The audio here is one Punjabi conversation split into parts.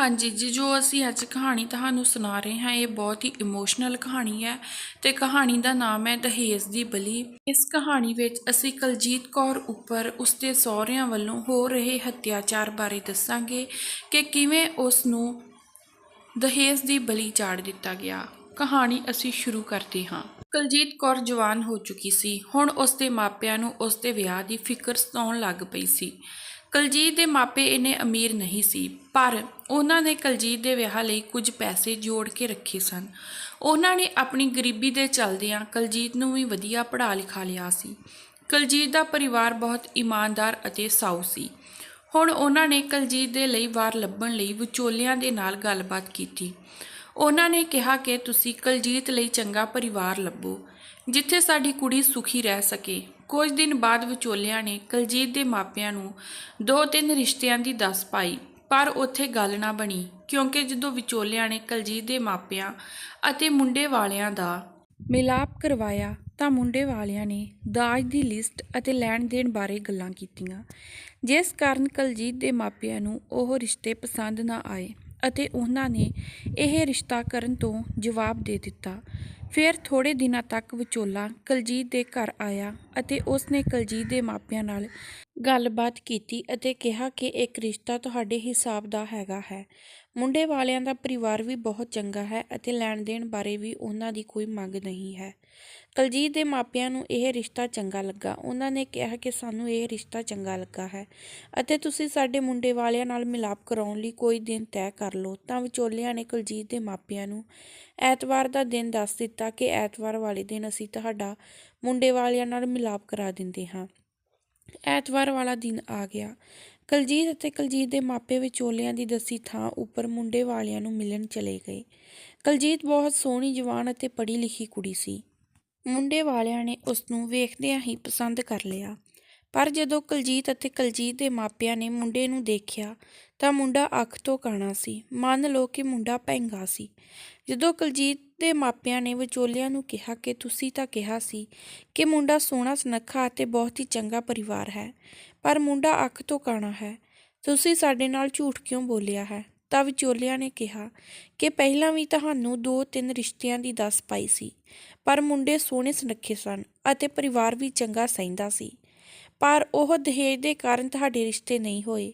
ਹਾਂਜੀ ਜੀ, ਜੋ ਅਸੀਂ ਅੱਜ ਕਹਾਣੀ ਤੁਹਾਨੂੰ ਸੁਣਾ ਰਹੇ ਹਾਂ, ਇਹ ਬਹੁਤ ਹੀ ਇਮੋਸ਼ਨਲ ਕਹਾਣੀ ਹੈ ਤੇ ਕਹਾਣੀ ਦਾ ਨਾਮ ਹੈ ਦਹੇਜ ਦੀ ਬਲੀ। ਇਸ ਕਹਾਣੀ ਵਿੱਚ ਅਸੀਂ ਕਲਜੀਤ ਕੌਰ ਉੱਪਰ ਉਸਦੇ ਸਹੁਰਿਆਂ ਵੱਲੋਂ ਹੋ ਰਹੇ ਹੱਤਿਆਚਾਰ ਬਾਰੇ ਦੱਸਾਂਗੇ ਕਿ ਕਿਵੇਂ ਉਸ ਨੂੰ ਦਹੇਜ ਦੀ ਬਲੀ ਚਾੜ ਦਿੱਤਾ ਗਿਆ। ਕਹਾਣੀ ਅਸੀਂ ਸ਼ੁਰੂ ਕਰਦੇ ਹਾਂ। ਕਲਜੀਤ ਕੌਰ ਜਵਾਨ ਹੋ ਚੁੱਕੀ ਸੀ। ਹੁਣ ਉਸਦੇ ਮਾਪਿਆਂ ਨੂੰ ਉਸਦੇ ਵਿਆਹ ਦੀ ਫਿਕਰ ਸਤਾਉਣ ਲੱਗ ਪਈ ਸੀ। ਕਲਜੀਤ ਦੇ ਮਾਪੇ ਇੰਨੇ ਅਮੀਰ ਨਹੀਂ ਸੀ, ਪਰ ਉਹਨਾਂ ਨੇ ਕਲਜੀਤ ਦੇ ਵਿਆਹ ਲਈ ਕੁਝ ਪੈਸੇ ਜੋੜ ਕੇ ਰੱਖੇ ਸਨ। ਉਹਨਾਂ ਨੇ ਆਪਣੀ ਗਰੀਬੀ ਦੇ ਚਲਦਿਆਂ ਕਲਜੀਤ ਨੂੰ ਵੀ ਵਧੀਆ ਪੜ੍ਹਾ ਲਿਖਾ ਲਿਆ ਸੀ। ਕਲਜੀਤ ਦਾ ਪਰਿਵਾਰ ਬਹੁਤ ਇਮਾਨਦਾਰ ਅਤੇ ਸਾਊ ਸੀ। ਹੁਣ ਉਹਨਾਂ ਨੇ ਕਲਜੀਤ ਦੇ ਲਈ ਵਾਰ ਲੱਭਣ ਲਈ ਵਿਚੋਲਿਆਂ ਦੇ ਨਾਲ ਗੱਲਬਾਤ ਕੀਤੀ। ਉਹਨਾਂ ਨੇ ਕਿਹਾ ਕਿ, ਤੁਸੀਂ ਕਲਜੀਤ ਲਈ ਚੰਗਾ ਪਰਿਵਾਰ ਲੱਭੋ। ਜਿੱਥੇ ਸਾਡੀ ਕੁੜੀ ਸੁਖੀ ਰਹਿ ਸਕੇ। ਕੁਝ ਦਿਨ ਬਾਅਦ ਵਿਚੋਲਿਆਂ ਨੇ ਕਲਜੀਤ ਦੇ ਮਾਪਿਆਂ ਨੂੰ ਦੋ ਤਿੰਨ ਰਿਸ਼ਤਿਆਂ ਦੀ ਦੱਸ ਪਾਈ, ਪਰ ਉੱਥੇ ਗੱਲ ਨਾ ਬਣੀ, ਕਿਉਂਕਿ ਜਦੋਂ ਵਿਚੋਲਿਆਂ ਨੇ ਕਲਜੀਤ ਦੇ ਮਾਪਿਆਂ ਅਤੇ ਮੁੰਡੇ ਵਾਲਿਆਂ ਦਾ ਮਿਲਾਪ ਕਰਵਾਇਆ, ਤਾਂ ਮੁੰਡੇ ਵਾਲਿਆਂ ਨੇ ਦਾਜ ਦੀ ਲਿਸਟ ਅਤੇ ਲੈਣ ਦੇਣ ਬਾਰੇ ਗੱਲਾਂ ਕੀਤੀਆਂ। ਜਿਸ ਕਾਰਨ ਕਲਜੀਤ ਦੇ ਮਾਪਿਆਂ ਨੂੰ ਉਹ ਰਿਸ਼ਤੇ ਪਸੰਦ ਨਾ ਆਏ ਅਤੇ ਉਹਨਾਂ ਨੇ ਇਹ ਰਿਸ਼ਤਾ ਕਰਨ ਤੋਂ ਜਵਾਬ ਦੇ ਦਿੱਤਾ। ਫਿਰ ਥੋੜੇ ਦਿਨਾਂ ਤੱਕ ਵਿਚੋਲਾ ਕਲਜੀਤ ਦੇ ਘਰ ਆਇਆ ਅਤੇ ਉਸ ਨੇ ਕਲਜੀਤ ਦੇ ਮਾਪਿਆਂ ਨਾਲ ਗੱਲਬਾਤ ਕੀਤੀ ਅਤੇ ਕਿਹਾ ਕਿ ਇੱਕ ਰਿਸ਼ਤਾ ਤੁਹਾਡੇ ਹਿਸਾਬ ਦਾ ਹੈਗਾ ਹੈ। ਮੁੰਡੇ ਵਾਲਿਆਂ ਦਾ ਪਰਿਵਾਰ ਵੀ ਬਹੁਤ ਚੰਗਾ ਹੈ ਅਤੇ ਲੈਣ ਦੇਣ ਬਾਰੇ ਵੀ ਉਹਨਾਂ ਦੀ ਕੋਈ ਮੰਗ ਨਹੀਂ ਹੈ। ਕਲਜੀਤ ਦੇ ਮਾਪਿਆਂ ਨੂੰ ਇਹ ਰਿਸ਼ਤਾ ਚੰਗਾ ਲੱਗਾ। ਉਹਨਾਂ ਨੇ ਕਿਹਾ ਕਿ ਸਾਨੂੰ ਇਹ ਰਿਸ਼ਤਾ ਚੰਗਾ ਲੱਗਾ ਹੈ ਅਤੇ ਤੁਸੀਂ ਸਾਡੇ ਮੁੰਡੇ ਵਾਲਿਆਂ ਨਾਲ ਮਿਲਾਪ ਕਰਾਉਣ ਲਈ ਕੋਈ ਦਿਨ ਤੈਅ ਕਰ ਲਓ। ਤਾਂ ਵਿਚੋਲਿਆਂ ਨੇ ਕੁਲਜੀਤ ਦੇ ਮਾਪਿਆਂ ਨੂੰ ਐਤਵਾਰ ਦਾ ਦਿਨ ਦੱਸ ਦਿੱਤਾ ਕਿ ਐਤਵਾਰ ਵਾਲੇ ਦਿਨ ਅਸੀਂ ਤੁਹਾਡਾ ਮੁੰਡੇ ਵਾਲਿਆਂ ਨਾਲ ਮਿਲਾਪ ਕਰਾ ਦਿੰਦੇ ਹਾਂ। ਐਤਵਾਰ ਵਾਲਾ ਦਿਨ ਆ ਗਿਆ। ਕਲਜੀਤ ਅਤੇ ਕਲਜੀਤ ਦੇ ਮਾਪੇ ਵਿਚੋਲਿਆਂ ਦੀ ਦੱਸੀ ਥਾਂ ਉੱਪਰ ਮੁੰਡੇ ਵਾਲਿਆਂ ਨੂੰ ਮਿਲਣ ਚਲੇ ਗਏ। ਕਲਜੀਤ ਬਹੁਤ ਸੋਹਣੀ, ਜਵਾਨ ਅਤੇ ਪੜ੍ਹੀ ਲਿਖੀ ਕੁੜੀ ਸੀ। ਮੁੰਡੇ ਵਾਲਿਆਂ ਨੇ ਉਸ ਨੂੰ ਵੇਖਦਿਆਂ ਹੀ ਪਸੰਦ ਕਰ ਲਿਆ। ਪਰ ਜਦੋਂ ਕੁਲਜੀਤ ਅਤੇ ਕੁਲਜੀਤ ਦੇ ਮਾਪਿਆਂ ਨੇ ਮੁੰਡੇ ਨੂੰ ਦੇਖਿਆ, ਤਾਂ ਮੁੰਡਾ ਅੱਖ ਤੋਂ ਕਾਣਾ ਸੀ। ਮੰਨ ਲਓ ਕਿ ਮੁੰਡਾ ਭੈਂਗਾ ਸੀ। ਜਦੋਂ ਕੁਲਜੀਤ ਦੇ ਮਾਪਿਆਂ ਨੇ ਵਿਚੋਲਿਆਂ ਨੂੰ ਕਿਹਾ ਕਿ ਤੁਸੀਂ ਤਾਂ ਕਿਹਾ ਸੀ ਕਿ ਮੁੰਡਾ ਸੋਹਣਾ, ਸੁਨੱਖਾ ਅਤੇ ਬਹੁਤ ਹੀ ਚੰਗਾ ਪਰਿਵਾਰ ਹੈ, ਪਰ ਮੁੰਡਾ ਅੱਖ ਤੋਂ ਕਾਣਾ ਹੈ। ਤੁਸੀਂ ਸਾਡੇ ਨਾਲ ਝੂਠ ਕਿਉਂ ਬੋਲਿਆ ਹੈ? ਤਾਂ ਵਿਚੋਲਿਆਂ ਨੇ ਕਿਹਾ ਕਿ ਪਹਿਲਾਂ ਵੀ ਤੁਹਾਨੂੰ ਦੋ ਤਿੰਨ ਰਿਸ਼ਤਿਆਂ ਦੀ ਦੱਸ ਪਾਈ ਸੀ, ਪਰ ਮੁੰਡੇ ਸੋਹਣੇ ਸੁਨੱਖੇ ਸਨ ਅਤੇ ਪਰਿਵਾਰ ਵੀ ਚੰਗਾ ਸਹਿੰਦਾ ਸੀ। ਪਰ ਉਹ ਦਹੇਜ ਦੇ ਕਾਰਨ ਤੁਹਾਡੇ ਰਿਸ਼ਤੇ ਨਹੀਂ ਹੋਏ।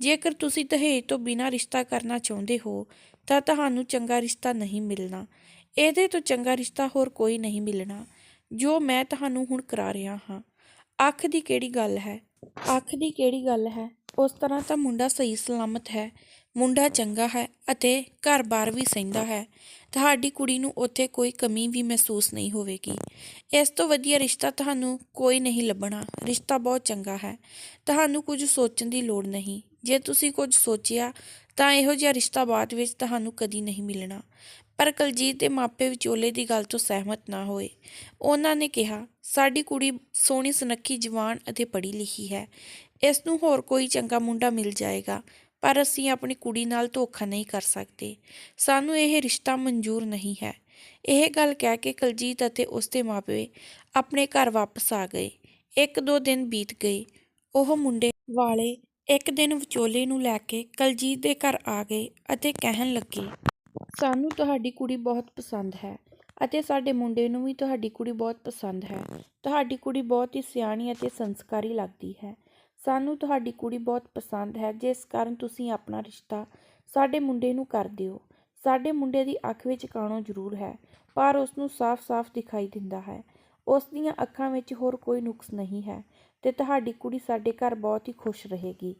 ਜੇਕਰ ਤੁਸੀਂ ਦਹੇਜ ਤੋਂ ਬਿਨਾਂ ਰਿਸ਼ਤਾ ਕਰਨਾ ਚਾਹੁੰਦੇ ਹੋ, ਤਾਂ ਤੁਹਾਨੂੰ ਚੰਗਾ ਰਿਸ਼ਤਾ ਨਹੀਂ ਮਿਲਣਾ। ਇਹਦੇ ਤੋਂ ਚੰਗਾ ਰਿਸ਼ਤਾ ਹੋਰ ਕੋਈ ਨਹੀਂ ਮਿਲਣਾ, ਜੋ ਮੈਂ ਤੁਹਾਨੂੰ ਹੁਣ ਕਰਾ ਰਿਹਾ ਹਾਂ। ਅੱਖ ਦੀ ਕਿਹੜੀ ਗੱਲ ਹੈ? ਅੱਖ ਦੀ ਕਿਹੜੀ ਗੱਲ ਹੈ? ਉਸ ਤਰ੍ਹਾਂ ਤਾਂ ਮੁੰਡਾ ਸਹੀ ਸਲਾਮਤ ਹੈ ਮੁੰਡਾ ਚੰਗਾ ਹੈ ਅਤੇ ਘਰ-ਬਾਰ ਵੀ ਸਹਿੰਦਾ ਹੈ। ਤੁਹਾਡੀ ਕੁੜੀ ਨੂੰ ਉੱਥੇ ਕੋਈ ਕਮੀ ਵੀ ਮਹਿਸੂਸ ਨਹੀਂ ਹੋਵੇਗੀ। ਇਸ ਤੋਂ ਵਧੀਆ ਰਿਸ਼ਤਾ ਤੁਹਾਨੂੰ ਕੋਈ ਨਹੀਂ ਲੱਭਣਾ। ਰਿਸ਼ਤਾ ਬਹੁਤ ਚੰਗਾ ਹੈ। ਤੁਹਾਨੂੰ ਕੁਝ ਸੋਚਣ ਦੀ ਲੋੜ ਨਹੀਂ। ਜੇ ਤੁਸੀਂ ਕੁਝ ਸੋਚਿਆ, ਤਾਂ ਇਹੋ ਜਿਹਾ ਰਿਸ਼ਤਾ ਬਾਅਦ ਵਿੱਚ ਤੁਹਾਨੂੰ ਕਦੀ ਨਹੀਂ ਮਿਲਣਾ। ਪਰ ਕਲਜੀਤ ਦੇ ਮਾਪੇ ਵਿਚੋਲੇ ਦੀ ਗੱਲ ਤੋਂ ਸਹਿਮਤ ਨਾ ਹੋਏ। ਉਹਨਾਂ ਨੇ ਕਿਹਾ, ਸਾਡੀ ਕੁੜੀ ਸੋਹਣੀ ਸੁਨੱਖੀ, ਜਵਾਨ ਅਤੇ ਪੜ੍ਹੀ ਲਿਖੀ ਹੈ। ਇਸ ਨੂੰ ਹੋਰ ਕੋਈ ਚੰਗਾ ਮੁੰਡਾ ਮਿਲ ਜਾਏਗਾ। ਪਰ ਅਸੀਂ ਆਪਣੀ ਕੁੜੀ ਨਾਲ ਧੋਖਾ ਨਹੀਂ ਕਰ ਸਕਦੇ। ਸਾਨੂੰ ਇਹ ਰਿਸ਼ਤਾ ਮਨਜ਼ੂਰ ਨਹੀਂ ਹੈ। ਇਹ ਗੱਲ ਕਹਿ ਕੇ ਕਲਜੀਤ ਅਤੇ ਉਸਦੇ ਮਾਪੇ ਆਪਣੇ ਘਰ ਵਾਪਸ ਆ ਗਏ। ਇੱਕ ਦੋ ਦਿਨ ਬੀਤ ਗਏ। ਉਹ ਮੁੰਡੇ ਵਾਲੇ ਇੱਕ ਦਿਨ ਵਿਚੋਲੇ ਨੂੰ ਲੈ ਕੇ ਕਲਜੀਤ ਦੇ ਘਰ ਆ ਗਏ ਅਤੇ ਕਹਿਣ ਲੱਗੇ, ਸਾਨੂੰ ਤੁਹਾਡੀ ਕੁੜੀ ਬਹੁਤ ਪਸੰਦ ਹੈ ਅਤੇ ਸਾਡੇ ਮੁੰਡੇ ਨੂੰ ਵੀ ਤੁਹਾਡੀ ਕੁੜੀ ਬਹੁਤ ਪਸੰਦ ਹੈ। ਤੁਹਾਡੀ ਕੁੜੀ ਬਹੁਤ ਹੀ ਸਿਆਣੀ ਅਤੇ ਸੰਸਕਾਰੀ ਲੱਗਦੀ ਹੈ। ਸਾਨੂੰ ਤੁਹਾਡੀ ਕੁੜੀ ਬਹੁਤ ਪਸੰਦ ਹੈ, ਜਿਸ ਕਾਰਨ ਤੁਸੀਂ ਆਪਣਾ ਰਿਸ਼ਤਾ ਸਾਡੇ ਮੁੰਡੇ ਨੂੰ ਕਰ ਦਿਓ। ਸਾਡੇ ਮੁੰਡੇ ਦੀ ਅੱਖ ਵਿੱਚ ਕਾਣੋ ਜ਼ਰੂਰ ਹੈ, ਪਰ ਉਸ ਨੂੰ ਸਾਫ਼-ਸਾਫ਼ ਦਿਖਾਈ ਦਿੰਦਾ ਹੈ। ਉਸ ਦੀਆਂ ਅੱਖਾਂ ਵਿੱਚ ਹੋਰ ਕੋਈ ਨੁਕਸ ਨਹੀਂ ਹੈ ਤੇ ਤੁਹਾਡੀ ਕੁੜੀ ਸਾਡੇ ਘਰ ਬਹੁਤ ਹੀ ਖੁਸ਼ ਰਹੇਗੀ।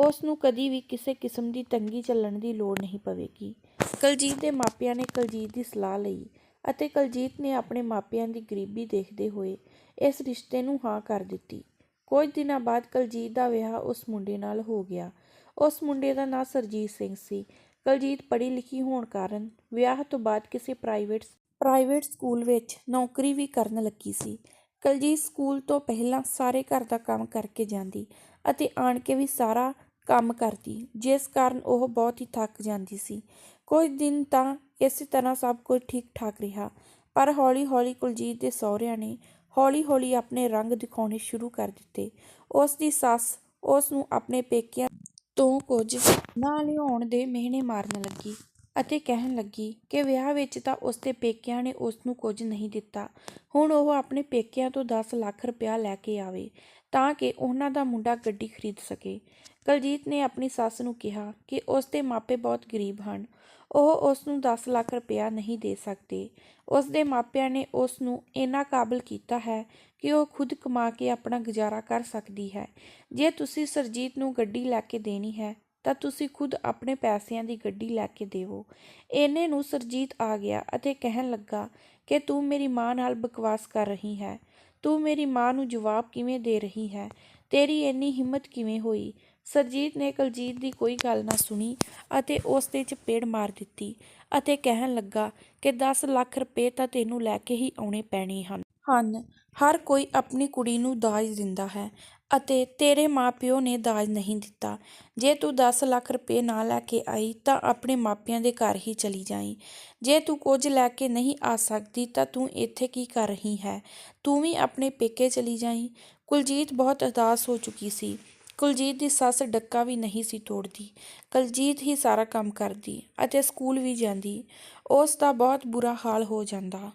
ਉਸ ਨੂੰ ਕਦੀ ਵੀ ਕਿਸੇ ਕਿਸਮ ਦੀ ਤੰਗੀ ਚੱਲਣ ਦੀ ਲੋੜ ਨਹੀਂ ਪਵੇਗੀ। ਕਲਜੀਤ ਦੇ ਮਾਪਿਆਂ ਨੇ ਕਲਜੀਤ ਦੀ ਸਲਾਹ ਲਈ ਅਤੇ ਕਲਜੀਤ ਨੇ ਆਪਣੇ ਮਾਪਿਆਂ ਦੀ ਗਰੀਬੀ ਦੇਖਦੇ ਹੋਏ ਇਸ ਰਿਸ਼ਤੇ ਨੂੰ ਹਾਂ ਕਰ ਦਿੱਤੀ। ਕੁਝ ਦਿਨਾਂ ਬਾਅਦ ਕਲਜੀਤ ਦਾ ਵਿਆਹ ਉਸ ਮੁੰਡੇ ਨਾਲ ਹੋ ਗਿਆ। ਉਸ ਮੁੰਡੇ ਦਾ ਨਾਂ ਸਰਜੀਤ ਸਿੰਘ ਸੀ। ਕਲਜੀਤ ਪੜ੍ਹੀ ਲਿਖੀ ਹੋਣ ਕਾਰਨ ਵਿਆਹ ਤੋਂ ਬਾਅਦ ਕਿਸੇ ਪ੍ਰਾਈਵੇਟ ਪ੍ਰਾਈਵੇਟ ਸਕੂਲ ਵਿੱਚ ਨੌਕਰੀ ਵੀ ਕਰਨ ਲੱਗੀ ਸੀ। ਕਲਜੀਤ ਸਕੂਲ ਤੋਂ ਪਹਿਲਾਂ ਸਾਰੇ ਘਰ ਦਾ ਕੰਮ ਕਰਕੇ ਜਾਂਦੀ ਅਤੇ ਆਣ ਕੇ ਵੀ ਸਾਰਾ ਕੰਮ ਕਰਦੀ, ਜਿਸ ਕਾਰਨ ਉਹ ਬਹੁਤ ਹੀ ਥੱਕ ਜਾਂਦੀ ਸੀ। ਕੁਝ ਦਿਨ ਤਾਂ ਇਸੇ ਤਰ੍ਹਾਂ ਸਭ ਕੁਝ ਠੀਕ ਠਾਕ ਰਿਹਾ, ਪਰ ਹੌਲੀ-ਹੌਲੀ ਕੁਲਜੀਤ ਦੇ ਸਹੁਰਿਆਂ ਨੇ ਹੌਲੀ-ਹੌਲੀ ਆਪਣੇ ਰੰਗ ਦਿਖਾਉਣੇ ਸ਼ੁਰੂ ਕਰ ਦਿੱਤੇ। ਉਸ ਦੀ ਸੱਸ ਉਸ ਨੂੰ ਆਪਣੇ ਪੇਕਿਆਂ ਤੋਂ ਕੁਝ ਨਾ ਲਿਆਉਣ ਦੇ ਮਿਹਣੇ ਮਾਰਨ ਲੱਗੀ ਅਤੇ ਕਹਿਣ ਲੱਗੀ ਕਿ ਵਿਆਹ ਵਿੱਚ ਤਾਂ ਉਸਦੇ ਪੇਕਿਆਂ ਨੇ ਉਸ ਨੂੰ ਕੁਝ ਨਹੀਂ ਦਿੱਤਾ। ਹੁਣ ਉਹ ਆਪਣੇ ਪੇਕਿਆਂ ਤੋਂ ਦਸ ਲੱਖ ਰੁਪਇਆ ਲੈ ਕੇ ਆਵੇ ਤਾਂ ਕਿ ਉਹਨਾਂ ਦਾ ਮੁੰਡਾ ਗੱਡੀ ਖਰੀਦ ਸਕੇ। ਕੁਲਜੀਤ ਨੇ ਆਪਣੀ ਸੱਸ ਨੂੰ ਕਿਹਾ ਕਿ ਉਸ ਦੇ ਮਾਪੇ ਬਹੁਤ ਗਰੀਬ ਹਨ। ਉਹ ਉਸ ਨੂੰ 10 ਲੱਖ ਰੁਪਇਆ ਨਹੀਂ ਦੇ ਸਕਦੇ। ਉਸ ਦੇ ਮਾਪਿਆਂ ਨੇ ਉਸ ਨੂੰ ਇੰਨਾ ਕਾਬਲ ਕੀਤਾ ਹੈ ਕਿ ਉਹ ਖੁਦ ਕਮਾ ਕੇ ਆਪਣਾ ਗੁਜ਼ਾਰਾ ਕਰ ਸਕਦੀ ਹੈ। ਜੇ ਤੁਸੀਂ ਸਰਜੀਤ ਨੂੰ ਗੱਡੀ ਲੈ ਕੇ ਦੇਣੀ ਹੈ, ਤਾਂ ਤੁਸੀਂ ਖੁਦ ਆਪਣੇ ਪੈਸਿਆਂ ਦੀ ਗੱਡੀ ਲੈ ਕੇ ਦੇਵੋ। ਇਹਨੇ ਨੂੰ ਸਰਜੀਤ ਆ ਗਿਆ ਅਤੇ ਕਹਿਣ ਲੱਗਾ ਕਿ ਤੂੰ ਮੇਰੀ ਮਾਂ ਨਾਲ ਬਕਵਾਸ ਕਰ ਰਹੀ ਹੈ। ਤੂੰ ਮੇਰੀ ਮਾਂ ਨੂੰ ਜਵਾਬ ਕਿਵੇਂ ਦੇ ਰਹੀ ਹੈ? ਤੇਰੀ ਇੰਨੀ ਹਿੰਮਤ ਕਿਵੇਂ ਹੋਈ? ਸਰਜੀਤ ਨੇ ਕਲਜੀਤ ਦੀ ਕੋਈ ਗੱਲ ਨਾ ਸੁਣੀ ਅਤੇ ਉਸ ਦੇ ਚਪੇੜ ਮਾਰ ਦਿੱਤੀ ਅਤੇ ਕਹਿਣ ਲੱਗਾ ਕਿ 10 ਲੱਖ ਰੁਪਏ ਤਾਂ ਤੈਨੂੰ ਲੈ ਕੇ ਹੀ ਆਉਣੇ ਪੈਣੇ ਹਨ। ਹਨ, ਹਰ ਕੋਈ ਆਪਣੀ ਕੁੜੀ ਨੂੰ ਦਾਜ ਦਿੰਦਾ ਹੈ ਅਤੇ ਤੇਰੇ ਮਾਪਿਓ ਨੇ ਦਾਜ ਨਹੀਂ ਦਿੱਤਾ। ਜੇ ਤੂੰ 10 ਲੱਖ ਰੁਪਏ ਨਾ ਲੈ ਕੇ ਆਈ ਤਾਂ ਆਪਣੇ ਮਾਪਿਆਂ ਦੇ ਘਰ ਹੀ ਚਲੀ ਜਾਈ। ਜੇ ਤੂੰ ਕੁਝ ਲੈ ਕੇ ਨਹੀਂ ਆ ਸਕਦੀ ਤਾਂ ਤੂੰ ਇੱਥੇ ਕੀ ਕਰ ਰਹੀ ਹੈ? ਤੂੰ ਵੀ ਆਪਣੇ ਪੇਕੇ ਚਲੀ ਜਾਈ। ਕੁਲਜੀਤ ਬਹੁਤ ਉਦਾਸ ਹੋ ਚੁੱਕੀ ਸੀ। ਕੁਲਜੀਤ ਦੀ ਸੱਸ ਡੱਕਾ ਵੀ ਨਹੀਂ ਸੀ ਤੋੜਦੀ। ਕੁਲਜੀਤ ਹੀ ਸਾਰਾ ਕੰਮ ਕਰਦੀ ਅਤੇ ਸਕੂਲ ਵੀ ਜਾਂਦੀ। ਉਸ ਦਾ ਬਹੁਤ ਬੁਰਾ ਹਾਲ ਹੋ ਜਾਂਦਾ।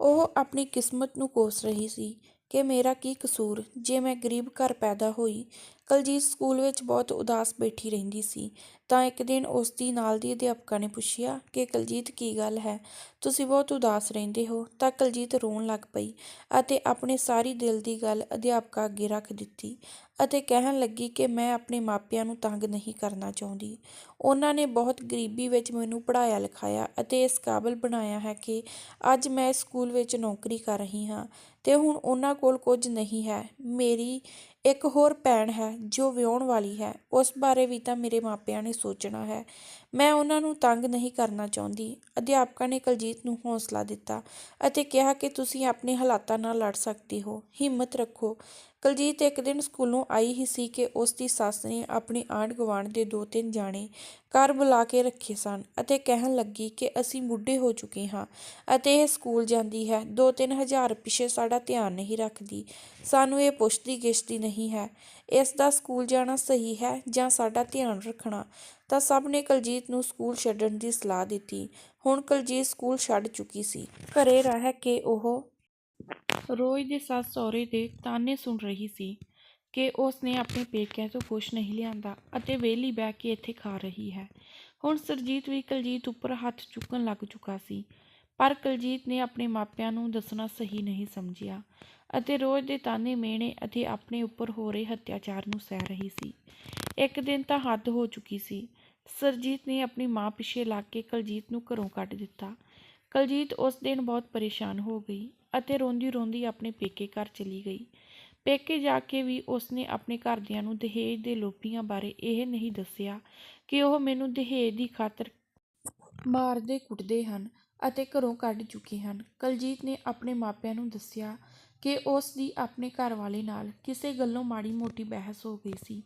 ਉਹ ਆਪਣੀ ਕਿਸਮਤ ਨੂੰ ਕੋਸ ਰਹੀ ਸੀ ਕਿ ਮੇਰਾ ਕੀ ਕਸੂਰ? ਜੇ ਮੈਂ ਗਰੀਬ ਘਰ ਪੈਦਾ ਹੋਈ ਕਲਜੀਤ ਸਕੂਲ ਵਿੱਚ ਬਹੁਤ ਉਦਾਸ ਬੈਠੀ ਰਹਿੰਦੀ ਸੀ। ਤਾਂ ਇੱਕ ਦਿਨ ਉਸ ਦੀ ਨਾਲ ਦੀ ਅਧਿਆਪਕਾ ਨੇ ਪੁੱਛਿਆ ਕਿ, ਕਲਜੀਤ, ਕੀ ਗੱਲ ਹੈ? ਤੁਸੀਂ ਬਹੁਤ ਉਦਾਸ ਰਹਿੰਦੇ ਹੋ। ਤਾਂ ਕਲਜੀਤ ਰੋਣ ਲੱਗ ਪਈ ਅਤੇ ਆਪਣੇ ਸਾਰੀ ਦਿਲ ਦੀ ਗੱਲ ਅਧਿਆਪਕਾ ਅੱਗੇ ਰੱਖ ਦਿੱਤੀ ਅਤੇ ਕਹਿਣ ਲੱਗੀ ਕਿ, ਮੈਂ ਆਪਣੇ ਮਾਪਿਆਂ ਨੂੰ ਤੰਗ ਨਹੀਂ ਕਰਨਾ ਚਾਹੁੰਦੀ। ਉਹਨਾਂ ਨੇ ਬਹੁਤ ਗਰੀਬੀ ਵਿੱਚ ਮੈਨੂੰ ਪੜ੍ਹਾਇਆ ਲਿਖਾਇਆ ਅਤੇ ਇਸ ਕਾਬਲ ਬਣਾਇਆ ਹੈ ਕਿ ਅੱਜ ਮੈਂ ਸਕੂਲ ਵਿੱਚ ਨੌਕਰੀ ਕਰ ਰਹੀ ਹਾਂ ਤੇ ਹੁਣ ਉਹਨਾਂ ਕੋਲ ਕੁਝ ਨਹੀਂ ਹੈ। ਮੇਰੀ ਇੱਕ ਹੋਰ ਭੈਣ ਹੈ ਜੋ ਵਿਆਹੁਣ ਵਾਲੀ ਹੈ। ਉਸ ਬਾਰੇ ਵੀ ਤਾਂ ਮੇਰੇ ਮਾਪਿਆਂ ਨੇ ਸੋਚਣਾ ਹੈ। ਮੈਂ ਉਹਨਾਂ ਨੂੰ ਤੰਗ ਨਹੀਂ ਕਰਨਾ ਚਾਹੁੰਦੀ। ਅਧਿਆਪਕਾਂ ਨੇ ਕੁਲਜੀਤ ਨੂੰ ਹੌਸਲਾ ਦਿੱਤਾ ਅਤੇ ਕਿਹਾ ਕਿ ਤੁਸੀਂ ਆਪਣੇ ਹਾਲਾਤਾਂ ਨਾਲ ਲੜ ਸਕਦੇ ਹੋ। ਹਿੰਮਤ ਰੱਖੋ। ਕੁਲਜੀਤ ਇੱਕ ਦਿਨ ਸਕੂਲੋਂ ਆਈ ਹੀ ਸੀ ਕਿ ਉਸ ਦੀ ਸੱਸ ਨੇ ਆਪਣੀ ਆਂਢ ਗੁਆਂਢ ਦੇ ਦੋ ਤਿੰਨ ਜਾਣੇ ਘਰ ਬੁਲਾ ਕੇ ਰੱਖੇ ਸਨ ਅਤੇ ਕਹਿਣ ਲੱਗੀ ਕਿ ਅਸੀਂ ਬੁੱਢੇ ਹੋ ਚੁੱਕੇ ਹਾਂ ਅਤੇ ਇਹ ਸਕੂਲ ਜਾਂਦੀ ਹੈ। ਦੋ ਤਿੰਨ ਹਜ਼ਾਰ ਪਿੱਛੇ ਸਾਡਾ ਧਿਆਨ ਨਹੀਂ ਰੱਖਦੀ। ਸਾਨੂੰ ਇਹ ਪੁੱਛਦੀ ਗਿੱਛਦੀ ਨਹੀਂ ਹੈ। ਇਸ ਦਾ ਸਕੂਲ ਜਾਣਾ ਸਹੀ ਹੈ ਜਾਂ ਸਾਡਾ ਧਿਆਨ ਰੱਖਣਾ? ਤਾਂ ਸਭ ਨੇ ਕਲਜੀਤ ਨੂੰ ਸਕੂਲ ਛੱਡਣ ਦੀ ਸਲਾਹ ਦਿੱਤੀ। ਹੁਣ ਕਲਜੀਤ ਸਕੂਲ ਛੱਡ ਚੁੱਕੀ ਸੀ। ਘਰੇ ਰਹਿ ਕੇ ਉਹ ਰੋਜ਼ ਦੇ ਸੱਸ ਸਹੁਰੇ ਦੇ ਤਾਨੇ ਸੁਣ ਰਹੀ ਸੀ ਕਿ ਉਸ ਨੇ ਆਪਣੇ ਪੇਕਿਆਂ ਤੋਂ ਕੁਛ ਨਹੀਂ ਲਿਆਂਦਾ ਅਤੇ ਵਿਹਲੀ ਬਹਿ ਕੇ ਇੱਥੇ ਖਾ ਰਹੀ ਹੈ। ਹੁਣ ਸਰਜੀਤ ਵੀ ਕਲਜੀਤ ਉੱਪਰ ਹੱਥ ਚੁੱਕਣ ਲੱਗ ਚੁੱਕਾ ਸੀ, ਪਰ ਕਲਜੀਤ ਨੇ ਆਪਣੇ ਮਾਪਿਆਂ ਨੂੰ ਦੱਸਣਾ ਸਹੀ ਨਹੀਂ ਸਮਝਿਆ। ਅਤੇ ਰੋਜ਼ ਦੇ ਤਾਨੇ ਮਿਹਣੇ ਅਤੇ ਆਪਣੇ ਉੱਪਰ ਹੋ ਰਹੇ ਅਤਿਆਚਾਰ ਨੂੰ ਸਹਿ ਰਹੀ ਸੀ। ਇੱਕ ਦਿਨ ਤਾਂ ਹੱਦ ਹੋ ਚੁੱਕੀ ਸੀ। ਸਰਜੀਤ ਨੇ ਆਪਣੀ ਮਾਂ ਪਿੱਛੇ ਲੱਗ ਕੇ ਕਲਜੀਤ ਨੂੰ ਘਰੋਂ ਕੱਢ ਦਿੱਤਾ। ਕਲਜੀਤ ਉਸ ਦਿਨ ਬਹੁਤ ਪਰੇਸ਼ਾਨ ਹੋ ਗਈ ਅਤੇ ਰੋਂਦੀ ਰੋਂਦੀ ਆਪਣੇ ਪੇਕੇ ਘਰ ਚਲੀ ਗਈ। ਪੇਕੇ ਜਾ ਕੇ ਵੀ ਉਸਨੇ ਆਪਣੇ ਘਰਦਿਆਂ ਨੂੰ ਦਹੇਜ ਦੇ ਲੋਭੀਆਂ ਬਾਰੇ ਇਹ ਨਹੀਂ ਦੱਸਿਆ ਕਿ ਉਹ ਮੈਨੂੰ ਦਹੇਜ ਦੀ ਖਾਤਰ ਮਾਰਦੇ ਕੁੱਟਦੇ ਹਨ ਅਤੇ ਘਰੋਂ ਕੱਢ ਚੁੱਕੇ ਹਨ। ਕਲਜੀਤ ਨੇ ਆਪਣੇ ਮਾਪਿਆਂ ਨੂੰ ਦੱਸਿਆ ਕਿ ਉਸ ਦੀ ਆਪਣੇ ਘਰ ਵਾਲੇ ਨਾਲ ਕਿਸੇ ਗੱਲੋਂ ਮਾੜੀ ਮੋਟੀ ਬਹਿਸ ਹੋ ਗਈ ਸੀ।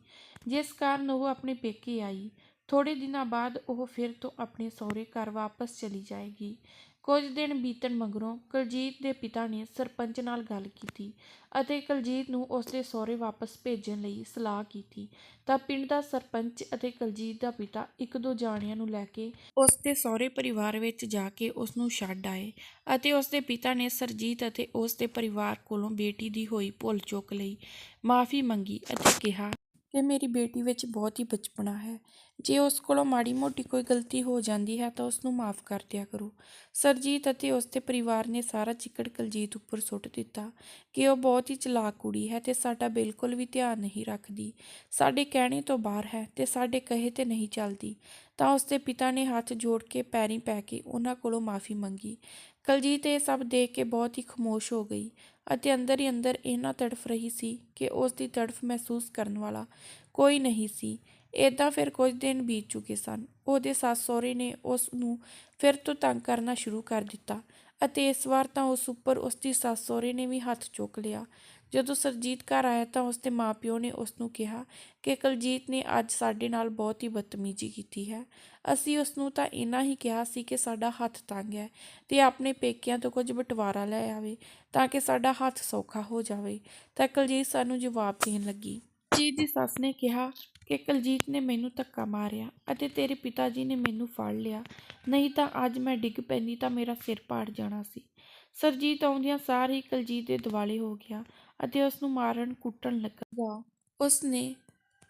ਜਿਸ ਕਾਰਨ ਉਹ ਆਪਣੇ ਪੇਕੇ ਆਈ। ਥੋੜੇ ਦਿਨਾਂ ਬਾਅਦ ਉਹ ਫਿਰ ਤੋਂ ਆਪਣੇ ਸਹੁਰੇ ਘਰ ਵਾਪਸ ਚਲੀ ਜਾਏਗੀ। ਕੁਝ ਦਿਨ ਬੀਤਣ ਮਗਰੋਂ ਕੁਲਜੀਤ ਦੇ ਪਿਤਾ ਨੇ ਸਰਪੰਚ ਨਾਲ ਗੱਲ ਕੀਤੀ ਅਤੇ ਕੁਲਜੀਤ ਨੂੰ ਉਸ ਦੇ ਸਹੁਰੇ ਵਾਪਸ ਭੇਜਣ ਲਈ ਸਲਾਹ ਕੀਤੀ। ਤਾਂ ਪਿੰਡ ਦਾ ਸਰਪੰਚ ਅਤੇ ਕੁਲਜੀਤ ਦਾ ਪਿਤਾ ਇੱਕ ਦੋ ਜਾਣਿਆਂ ਨੂੰ ਲੈ ਕੇ ਉਸ ਦੇ ਸਹੁਰੇ ਪਰਿਵਾਰ ਵਿੱਚ ਜਾ ਕੇ ਉਸ ਨੂੰ ਛੱਡ ਆਏ ਅਤੇ ਉਸ ਦੇ ਪਿਤਾ ਨੇ ਸਰਜੀਤ ਅਤੇ ਉਸ ਦੇ ਪਰਿਵਾਰ ਕੋਲੋਂ ਬੇਟੀ ਦੀ ਹੋਈ ਭੁੱਲ ਚੁੱਕ ਲਈ। ਮਾਫੀ ਮੰਗੀ ਅਤੇ ਕਿਹਾ ਅਤੇ ਮੇਰੀ ਬੇਟੀ ਵਿੱਚ ਬਹੁਤ ਹੀ ਬਚਪਨਾ ਹੈ। ਜੇ ਉਸ ਕੋਲੋਂ ਮਾੜੀ ਮੋਟੀ ਕੋਈ ਗਲਤੀ ਹੋ ਜਾਂਦੀ ਹੈ ਤਾਂ ਉਸ ਨੂੰ ਮਾਫ ਕਰ ਦਿਆ ਕਰੋ। ਸਰਜੀਤ ਅਤੇ ਉਸ ਦੇ ਪਰਿਵਾਰ ਨੇ ਸਾਰਾ ਚਿੱਕੜ ਕਲਜੀਤ ਉੱਪਰ ਸੁੱਟ ਦਿੱਤਾ ਕਿ ਉਹ ਬਹੁਤ ਹੀ ਚਲਾਕ ਕੁੜੀ ਹੈ ਤੇ ਸਾਡਾ ਬਿਲਕੁਲ ਵੀ ਧਿਆਨ ਨਹੀਂ ਰੱਖਦੀ। ਸਾਡੇ ਕਹਿਣੇ ਤੋਂ ਬਾਹਰ ਹੈ ਤੇ ਸਾਡੇ ਕਹੇ ਤੇ ਨਹੀਂ ਚੱਲਦੀ। ਤਾਂ ਉਸ ਦੇ ਪਿਤਾ ਨੇ ਹੱਥ ਜੋੜ ਕੇ ਪੈਰੀਂ ਪੈ ਕੇ ਉਹਨਾਂ ਕੋਲੋਂ ਮਾਫੀ ਮੰਗੀ। ਕਲਜੀਤ ਇਹ ਸਭ ਦੇਖ ਕੇ ਬਹੁਤ ਹੀ ਖਮੋਸ਼ ਹੋ ਗਈ। ਅਤੇ ਅੰਦਰ ਹੀ ਅੰਦਰ ਇੰਨਾ ਤੜਫ ਰਹੀ ਸੀ ਕਿ ਉਸ ਦੀ ਤੜਫ ਮਹਿਸੂਸ ਕਰਨ ਵਾਲਾ ਕੋਈ ਨਹੀਂ ਸੀ। ਇਦਾਂ ਫਿਰ ਕੁਝ ਦਿਨ ਬੀਤ ਚੁੱਕੇ ਸਨ। ਉਹਦੇ ਸੱਸ ਸਹੁਰੇ ਨੇ ਉਸ ਨੂੰ ਫਿਰ ਤੋਂ ਤੰਗ ਕਰਨਾ ਸ਼ੁਰੂ ਕਰ ਦਿੱਤਾ ਅਤੇ ਇਸ ਵਾਰ ਤਾਂ ਉਸ ਉੱਪਰ ਉਸ ਦੀ ਸੱਸ ਸਹੁਰੇ ਨੇ ਵੀ ਹੱਥ ਚੁੱਕ ਲਿਆ। ਜਦੋਂ ਸਰਜੀਤ ਘਰ ਆਇਆ ਤਾਂ ਉਸ ਦੇ ਮਾਪਿਓ ਨੇ ਉਸ ਨੂੰ ਕਿਹਾ ਕਿ ਕਲਜੀਤ ਨੇ ਅੱਜ ਸਾਡੇ ਨਾਲ ਬਹੁਤ ਹੀ ਬਦਤਮੀਜ਼ੀ ਕੀਤੀ ਹੈ। ਅਸੀਂ ਉਸ ਨੂੰ ਤਾਂ ਇੰਨਾ ਹੀ ਕਿਹਾ ਸੀ ਕਿ ਸਾਡਾ ਹੱਥ ਤੰਗ ਹੈ ਤੇ ਆਪਣੇ ਪੇਕਿਆਂ ਤੋਂ ਕੁਝ ਬਟਵਾਰਾ ਲੈ ਆਵੇ ਤਾਂ ਕਿ ਸਾਡਾ ਹੱਥ ਸੌਖਾ ਹੋ ਜਾਵੇ। ਤਾਂ ਕਲਜੀਤ ਸਾਨੂੰ ਜਵਾਬ ਦੇਣ ਲੱਗੀ। ਜੀ ਦੀ ਸੱਸ ਨੇ ਕਿਹਾ ਕਿ ਕੁਲਜੀਤ ਨੇ ਮੈਨੂੰ ਧੱਕਾ ਮਾਰਿਆ ਅਤੇ ਤੇਰੇ ਪਿਤਾ ਜੀ ਨੇ ਮੈਨੂੰ ਫੜ ਲਿਆ। ਨਹੀਂ ਤਾਂ ਅੱਜ ਮੈਂ ਡਿੱਗ ਪੈਂਦੀ ਤਾਂ ਮੇਰਾ ਸਿਰ ਪਾੜ ਜਾਣਾ ਸੀ। ਸਰਜੀਤ ਆਉਂਦਿਆਂ ਸਾਰ ਹੀ ਕੁਲਜੀਤ ਦੇ ਦਿਵਾਲੇ ਹੋ ਗਿਆ। ਅਤੇ ਉਸ ਨੂੰ ਮਾਰਨ ਕੁੱਟਣ ਲੱਗਾ। ਉਸ ਨੇ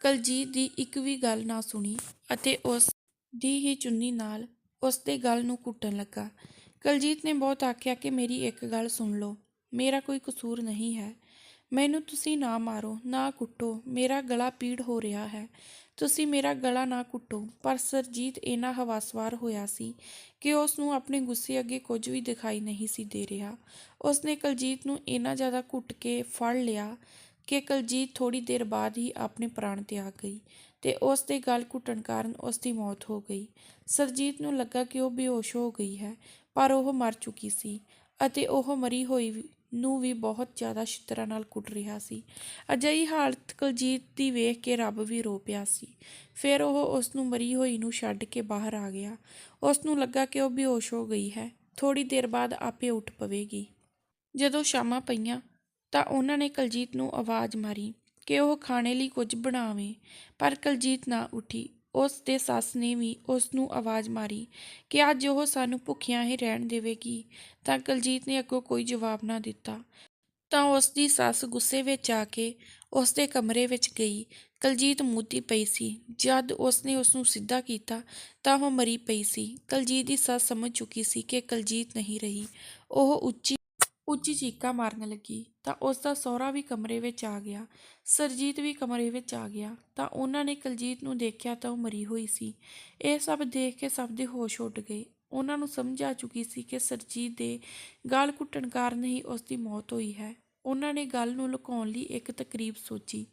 ਕੁਲਜੀਤ ਦੀ ਇੱਕ ਵੀ ਗੱਲ ਨਾ ਸੁਣੀ ਅਤੇ ਉਸ ਦੀ ਹੀ ਚੁੰਨੀ ਨਾਲ ਉਸ ਦੇ ਗਲ ਨੂੰ ਕੁੱਟਣ ਲੱਗਾ। ਕੁਲਜੀਤ ਨੇ ਬਹੁਤ ਆਖਿਆ ਕਿ ਮੇਰੀ ਇੱਕ ਗੱਲ ਸੁਣ ਲਓ, ਮੇਰਾ ਕੋਈ ਕਸੂਰ ਨਹੀਂ ਹੈ। ਮੈਨੂੰ ਤੁਸੀਂ ਨਾ ਮਾਰੋ, ਨਾ ਕੁੱਟੋ, ਮੇਰਾ ਗਲਾ ਪੀੜ ਹੋ ਰਿਹਾ ਹੈ। ਤੁਸੀਂ ਮੇਰਾ ਗਲਾ ਨਾ ਘੁੱਟੋ। ਪਰ ਸਰਜੀਤ ਇੰਨਾ ਹਵਾਸਵਾਰ ਹੋਇਆ ਸੀ ਕਿ ਉਸ ਨੂੰ ਆਪਣੇ ਗੁੱਸੇ ਅੱਗੇ ਕੁਝ ਵੀ ਦਿਖਾਈ ਨਹੀਂ ਸੀ ਦੇ ਰਿਹਾ। ਉਸ ਨੇ ਕੁਲਜੀਤ ਨੂੰ ਇੰਨਾ ਜ਼ਿਆਦਾ ਘੁੱਟ ਕੇ ਫੜ ਲਿਆ ਕਿ ਕੁਲਜੀਤ ਥੋੜੀ ਦੇਰ ਬਾਅਦ ਹੀ ਆਪਣੇ ਪ੍ਰਾਣ ਤਿਆਗ ਗਈ ਤੇ ਉਸ ਦੇ ਗਲ ਘੁੱਟਣ ਕਾਰਨ ਉਸ ਦੀ ਮੌਤ ਹੋ ਗਈ। ਸਰਜੀਤ ਨੂੰ ਲੱਗਾ ਕਿ ਉਹ ਬੇਹੋਸ਼ ਹੋ ਗਈ ਹੈ, ਪਰ ਉਹ ਮਰ ਚੁੱਕੀ ਸੀ ਅਤੇ ਉਹ ਮਰੀ ਹੋਈ ਵੀ- ਨੂੰ ਵੀ ਬਹੁਤ ਜ਼ਿਆਦਾ ਛਿੱਤਰਾਂ ਨਾਲ ਕੁੱਟ ਰਿਹਾ ਸੀ। ਅਜਿਹੀ ਹਾਲਤ ਕੁਲਜੀਤ ਦੀ ਵੇਖ ਕੇ ਰੱਬ ਵੀ ਰੋ ਪਿਆ ਸੀ। ਫਿਰ ਉਹ ਉਸ ਨੂੰ ਮਰੀ ਹੋਈ ਨੂੰ ਛੱਡ ਕੇ ਬਾਹਰ ਆ ਗਿਆ। ਉਸ ਨੂੰ ਲੱਗਾ ਕਿ ਉਹ ਬੇਹੋਸ਼ ਹੋ ਗਈ ਹੈ। ਥੋੜੀ ਦੇਰ ਬਾਅਦ ਆਪੇ ਉੱਠ ਪਵੇਗੀ। ਜਦੋਂ ਸ਼ਾਮਾਂ ਪਈਆਂ ਤਾਂ ਉਹਨਾਂ ਨੇ ਕੁਲਜੀਤ ਨੂੰ ਆਵਾਜ਼ ਮਾਰੀ ਕਿ ਉਹ ਖਾਣੇ ਲਈ ਕੁਝ ਬਣਾਵੇ, ਪਰ ਕੁਲਜੀਤ ਨਾ ਉੱਠੀ। ਉਸ ਦੇ ਸੱਸ ਨੇ ਵੀ ਉਸ ਨੂੰ ਆਵਾਜ਼ ਮਾਰੀ ਕਿ ਅੱਜ ਉਹ ਸਾਨੂੰ ਭੁੱਖਿਆਂ ਹੀ ਰਹਿਣ ਦੇਵੇਗੀ, ਤਾਂ ਕੁਲਜੀਤ ਨੇ ਅੱਗੋਂ ਕੋਈ ਜਵਾਬ ਨਾ ਦਿੱਤਾ। ਤਾਂ ਉਸ ਦੀ ਸੱਸ ਗੁੱਸੇ ਵਿੱਚ ਆ ਕੇ ਉਸ ਦੇ ਕਮਰੇ ਵਿੱਚ ਗਈ। ਕੁਲਜੀਤ ਮੁੱਦੀ ਪਈ ਸੀ। ਜਦ ਉਸ ਨੇ ਉਸ ਨੂੰ ਸਿੱਧਾ ਕੀਤਾ, ਤਾਂ ਉਹ ਮਰੀ ਪਈ ਸੀ। ਕੁਲਜੀਤ ਦੀ ਸੱਸ ਸਮਝ ਚੁੱਕੀ ਸੀ ਕਿ ਕੁਲਜੀਤ ਨਹੀਂ ਰਹੀ। ਉਹ ਉੱਚੀ ਉੱਚੀ ਚੀਕਾਂ ਮਾਰਨ ਲੱਗੀ, ਤਾਂ ਉਸ ਦਾ ਸਹੁਰਾ ਵੀ ਕਮਰੇ ਵਿੱਚ ਆ ਗਿਆ, ਸਰਜੀਤ ਵੀ ਕਮਰੇ ਵਿੱਚ ਆ ਗਿਆ, ਤਾਂ ਉਹਨਾਂ ਨੇ ਕੁਲਜੀਤ ਨੂੰ ਦੇਖਿਆ ਤਾਂ ਉਹ ਮਰੀ ਹੋਈ ਸੀ। ਇਹ ਸਭ ਦੇਖ ਕੇ ਸਭ ਦੇ ਹੋਸ਼ ਉੱਡ ਗਏ। ਉਹਨਾਂ ਨੂੰ ਸਮਝ ਆ ਚੁੱਕੀ ਸੀ ਕਿ ਸਰਜੀਤ ਦੇ ਗਲ ਘੁੱਟਣ ਕਾਰਨ ਹੀ ਉਸ ਦੀ ਮੌਤ ਹੋਈ ਹੈ। ਉਹਨਾਂ ਨੇ ਗੱਲ ਨੂੰ ਲੁਕਾਉਣ ਲਈ ਇੱਕ ਤਕਰੀਬ ਸੋਚੀ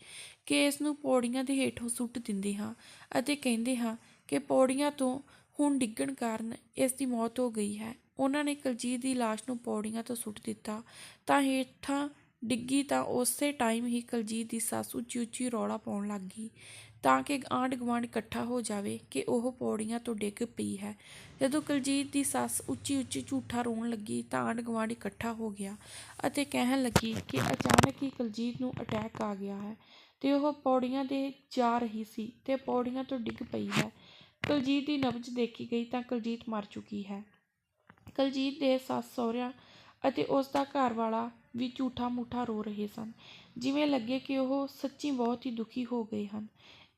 ਕਿ ਇਸ ਨੂੰ ਪੌੜੀਆਂ ਦੇ ਹੇਠੋਂ ਸੁੱਟ ਦਿੰਦੇ ਹਾਂ ਅਤੇ ਕਹਿੰਦੇ ਹਾਂ ਕਿ ਪੌੜੀਆਂ ਤੋਂ ਹੁਣ ਡਿੱਗਣ ਕਾਰਨ ਇਸ ਦੀ ਮੌਤ ਹੋ ਗਈ ਹੈ। ਉਹਨਾਂ ਨੇ ਕੁਲਜੀਤ ਦੀ ਲਾਸ਼ ਨੂੰ ਪੌੜੀਆਂ ਤੋਂ ਸੁੱਟ ਦਿੱਤਾ। ਤਾਂ ਹੇਠਾਂ ਡਿੱਗੀ ਤਾਂ ਉਸੇ ਟਾਈਮ ਹੀ ਕੁਲਜੀਤ ਦੀ ਸੱਸ ਉੱਚੀ ਉੱਚੀ ਰੌਲਾ ਪਾਉਣ ਲੱਗ ਗਈ। ਤਾਂ ਕਿ ਆਂਢ ਗੁਆਂਢ ਇਕੱਠਾ ਹੋ ਜਾਵੇ ਕਿ ਉਹ ਪੌੜੀਆਂ ਤੋਂ ਡਿੱਗ ਪਈ ਹੈ। ਜਦੋਂ ਕੁਲਜੀਤ ਦੀ ਸੱਸ ਉੱਚੀ ਉੱਚੀ ਝੂਠਾ ਰੋਣ ਲੱਗੀ ਤਾਂ ਆਂਢ ਗੁਆਂਢ ਇਕੱਠਾ ਹੋ ਗਿਆ ਅਤੇ ਕਹਿਣ ਲੱਗੀ ਕਿ ਅਚਾਨਕ ਹੀ ਕੁਲਜੀਤ ਨੂੰ ਅਟੈਕ ਆ ਗਿਆ ਹੈ ਤੇ ਉਹ ਪੌੜੀਆਂ ਦੇ ਜਾ ਰਹੀ ਸੀ ਤੇ ਪੌੜੀਆਂ ਤੋਂ ਡਿੱਗ ਪਈ ਹੈ। ਕੁਲਜੀਤ ਦੀ ਨਬਜ਼ ਦੇਖੀ ਗਈ ਤਾਂ ਕੁਲਜੀਤ ਮਰ ਚੁੱਕੀ ਹੈ। ਕੁਲਜੀਤ ਦੇ ਸੱਸ ਸਹੁਰਿਆਂ ਅਤੇ ਉਸ ਦਾ ਘਰ ਵਾਲਾ ਵੀ ਝੂਠਾ ਮੂਠਾ ਰੋ ਰਹੇ ਸਨ। ਜਿਵੇਂ ਲੱਗੇ ਕਿ ਉਹ ਸੱਚੀ ਬਹੁਤ ਹੀ ਦੁਖੀ ਹੋ ਗਏ ਹਨ।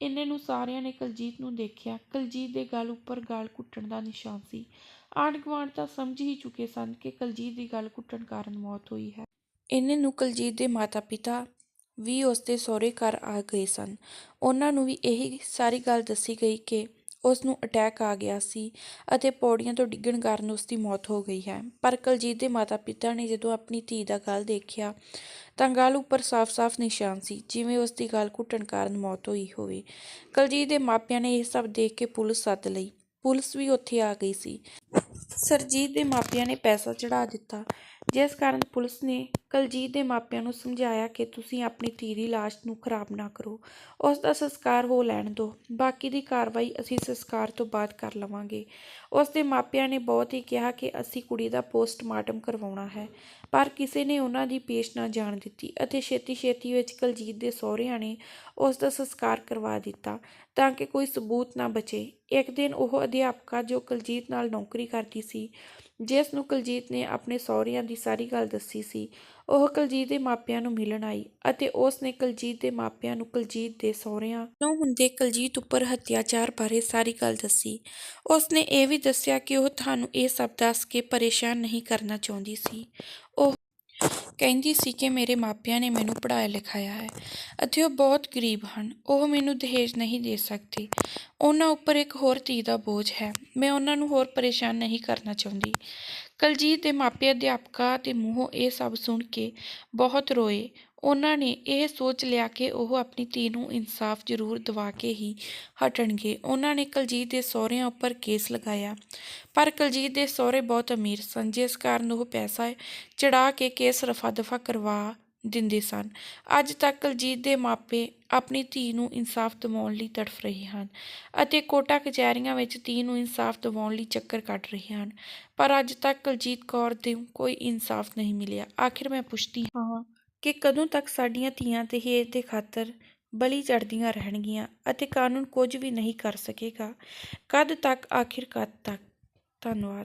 ਇੰਨੇ ਨੂੰ ਸਾਰਿਆਂ ਨੇ ਕੁਲਜੀਤ ਨੂੰ ਦੇਖਿਆ। ਕੁਲਜੀਤ ਦੇ ਗਲ ਉੱਪਰ ਗਾਲ ਘੁੱਟਣ ਦਾ ਨਿਸ਼ਾਨ ਸੀ। ਆਂਢ ਗੁਆਂਢ ਤਾਂ ਸਮਝ ਹੀ ਚੁੱਕੇ ਸਨ ਕਿ ਕੁਲਜੀਤ ਦੀ ਗਲ ਘੁੱਟਣ ਕਾਰਨ ਮੌਤ ਹੋਈ ਹੈ। ਇੰਨੇ ਨੂੰ ਕੁਲਜੀਤ ਦੇ ਮਾਤਾ-ਪਿਤਾ ਵੀ ਉਸ ਦੇ ਸਹੁਰੇ ਘਰ ਆ ਗਏ ਸਨ। ਉਹਨਾਂ ਨੂੰ ਵੀ ਇਹੀ ਸਾਰੀ ਗੱਲ ਦੱਸੀ ਗਈ ਕਿ ਉਸ ਨੂੰ ਅਟੈਕ ਆ ਗਿਆ ਸੀ ਅਤੇ ਪੌੜੀਆਂ ਤੋਂ ਡਿੱਗਣ ਕਾਰਨ ਉਸ ਦੀ ਮੌਤ ਹੋ ਗਈ ਹੈ। ਪਰ ਕੁਲਜੀਤ ਦੇ ਮਾਤਾ-ਪਿਤਾ ਨੇ ਜਦੋਂ ਆਪਣੀ ਧੀ ਦਾ ਗਲ ਦੇਖਿਆ, ਤਾਂ ਗਲ ਉੱਪਰ ਸਾਫ਼-ਸਾਫ਼ ਨਿਸ਼ਾਨ ਸੀ, ਜਿਵੇਂ ਉਸ ਦੀ ਗਲ ਘੁੱਟਣ ਕਾਰਨ ਮੌਤ ਹੋਈ ਹੋਵੇ। ਕੁਲਜੀਤ ਦੇ ਮਾਪਿਆਂ ਨੇ ਇਹ ਸਭ ਦੇਖ ਕੇ ਪੁਲਿਸ ਸੱਦ ਲਈ। ਪੁਲਿਸ ਵੀ ਉੱਥੇ ਆ ਗਈ ਸੀ। ਸਰਜੀਤ ਦੇ ਮਾਪਿਆਂ ਨੇ ਪੈਸਾ ਚੜਾ ਦਿੱਤਾ। ਜਿਸ ਕਾਰਨ ਪੁਲਿਸ ਨੇ ਕੁਲਜੀਤ ਦੇ ਮਾਪਿਆਂ ਨੂੰ ਸਮਝਾਇਆ ਕਿ ਤੁਸੀਂ ਆਪਣੀ ਧੀ ਦੀ ਲਾਸ਼ ਨੂੰ ਖਰਾਬ ਨਾ ਕਰੋ। ਉਸ ਦਾ ਸੰਸਕਾਰ ਹੋ ਲੈਣ ਦਿਓ ਬਾਕੀ ਦੀ ਕਾਰਵਾਈ ਅਸੀਂ ਸੰਸਕਾਰ ਤੋਂ ਬਾਅਦ ਕਰ ਲਵਾਂਗੇ। ਉਸ ਦੇ ਮਾਪਿਆਂ ਨੇ ਬਹੁਤ ਹੀ ਕਿਹਾ ਕਿ ਅਸੀਂ ਕੁੜੀ ਦਾ ਪੋਸਟਮਾਰਟਮ ਕਰਵਾਉਣਾ ਹੈ, ਪਰ ਕਿਸੇ ਨੇ ਉਹਨਾਂ ਦੀ ਪੇਸ਼ ਨਾ ਜਾਣ ਦਿੱਤੀ ਅਤੇ ਛੇਤੀ-ਛੇਤੀ ਵਿੱਚ ਕੁਲਜੀਤ ਦੇ ਸਹੁਰਿਆਂ ਨੇ ਉਸ ਦਾ ਸੰਸਕਾਰ ਕਰਵਾ ਦਿੱਤਾ ਤਾਂ ਕਿ ਕੋਈ ਸਬੂਤ ਨਾ ਬਚੇ। ਇੱਕ ਦਿਨ ਉਹ ਅਧਿਆਪਕਾ ਜੋ ਕੁਲਜੀਤ ਨਾਲ ਨੌਕਰੀ ਕਰਦੀ ਸੀ ਜਿਸ ਨੂੰ ਕੁਲਜੀਤ ਨੇ ਆਪਣੇ ਸਹੁਰਿਆਂ ਦੀ ਸਾਰੀ ਗੱਲ ਦੱਸੀ ਸੀ, ਉਹ ਕੁਲਜੀਤ ਦੇ ਮਾਪਿਆਂ ਨੂੰ ਮਿਲਣ ਆਈ ਅਤੇ ਉਸ ਨੇ ਕੁਲਜੀਤ ਦੇ ਮਾਪਿਆਂ ਨੂੰ ਕੁਲਜੀਤ ਦੇ ਸਹੁਰਿਆਂ ਨੂੰ ਹੁੰਦੇ ਕੁਲਜੀਤ ਉੱਪਰ ਹੱਤਿਆਚਾਰ ਬਾਰੇ ਸਾਰੀ ਗੱਲ ਦੱਸੀ। ਉਸ ਨੇ ਇਹ ਵੀ ਦੱਸਿਆ ਕਿ ਉਹ ਤੁਹਾਨੂੰ ਇਹ ਸਭ ਦੱਸ ਕੇ ਪਰੇਸ਼ਾਨ ਨਹੀਂ ਕਰਨਾ ਚਾਹੁੰਦੀ ਸੀ। ਉਹ ਕਹਿੰਦੀ ਸੀ ਕਿ ਮੇਰੇ ਮਾਪਿਆਂ ਨੇ ਮੈਨੂੰ ਪੜ੍ਹਾਇਆ ਲਿਖਾਇਆ ਹੈ ਅਤੇ ਉਹ ਬਹੁਤ ਗਰੀਬ ਹਨ। ਉਹ ਮੈਨੂੰ ਦਹੇਜ ਨਹੀਂ ਦੇ ਸਕਦੇ। ਉਹਨਾਂ ਉੱਪਰ ਇੱਕ ਹੋਰ ਧੀ ਦਾ ਬੋਝ ਹੈ। ਮੈਂ ਉਹਨਾਂ ਨੂੰ ਹੋਰ ਪਰੇਸ਼ਾਨ ਨਹੀਂ ਕਰਨਾ ਚਾਹੁੰਦੀ। ਕੁਲਜੀਤ ਦੇ ਮਾਪੇ ਅਧਿਆਪਕਾ ਦੇ ਮੂੰਹੋਂ ਇਹ ਸਭ ਸੁਣ ਕੇ ਬਹੁਤ ਰੋਏ। ਉਹਨਾਂ ਨੇ ਇਹ ਸੋਚ ਲਿਆ ਕਿ ਉਹ ਆਪਣੀ ਧੀ ਨੂੰ ਇਨਸਾਫ ਜ਼ਰੂਰ ਦਿਵਾ ਕੇ ਹੀ ਹਟਣਗੇ। ਉਹਨਾਂ ਨੇ ਕੁਲਜੀਤ ਦੇ ਸਹੁਰਿਆਂ ਉੱਪਰ ਕੇਸ ਲਗਾਇਆ। ਪਰ ਕੁਲਜੀਤ ਦੇ ਸਹੁਰੇ ਬਹੁਤ ਅਮੀਰ ਸਨ, ਜਿਸ ਕਾਰਨ ਉਹ ਪੈਸਾ ਚੜਾ ਕੇ ਕੇਸ ਰਫਾ ਦਫਾ ਕਰਵਾ ਦਿੰਦੇ ਸਨ। ਅੱਜ ਤੱਕ ਕੁਲਜੀਤ ਦੇ ਮਾਪੇ ਆਪਣੀ ਧੀ ਨੂੰ ਇਨਸਾਫ ਦਿਵਾਉਣ ਲਈ ਤੜਫ ਰਹੇ ਹਨ ਅਤੇ ਕੋਟਾ ਕਚਹਿਰੀਆਂ ਵਿੱਚ ਧੀ ਨੂੰ ਇਨਸਾਫ ਦਿਵਾਉਣ ਲਈ ਚੱਕਰ ਕੱਢ ਰਹੇ ਹਨ। ਪਰ ਅੱਜ ਤੱਕ ਕੁਲਜੀਤ ਕੌਰ ਦੇ ਕੋਈ ਇਨਸਾਫ ਨਹੀਂ ਮਿਲਿਆ। ਆਖਿਰ ਮੈਂ ਪੁੱਛਦੀ ਹਾਂ ਕਿ ਕਦੋਂ ਤੱਕ ਸਾਡੀਆਂ ਧੀਆਂ ਦਹੇਜ ਦੇ ਖਾਤਰ ਬਲੀ ਚੜ੍ਹਦੀਆਂ ਰਹਿਣਗੀਆਂ ਅਤੇ ਕਾਨੂੰਨ ਕੁਝ ਵੀ ਨਹੀਂ ਕਰ ਸਕੇਗਾ। ਕਦ ਤੱਕ? ਆਖਿਰ ਕਦ ਤੱਕ? ਧੰਨਵਾਦ।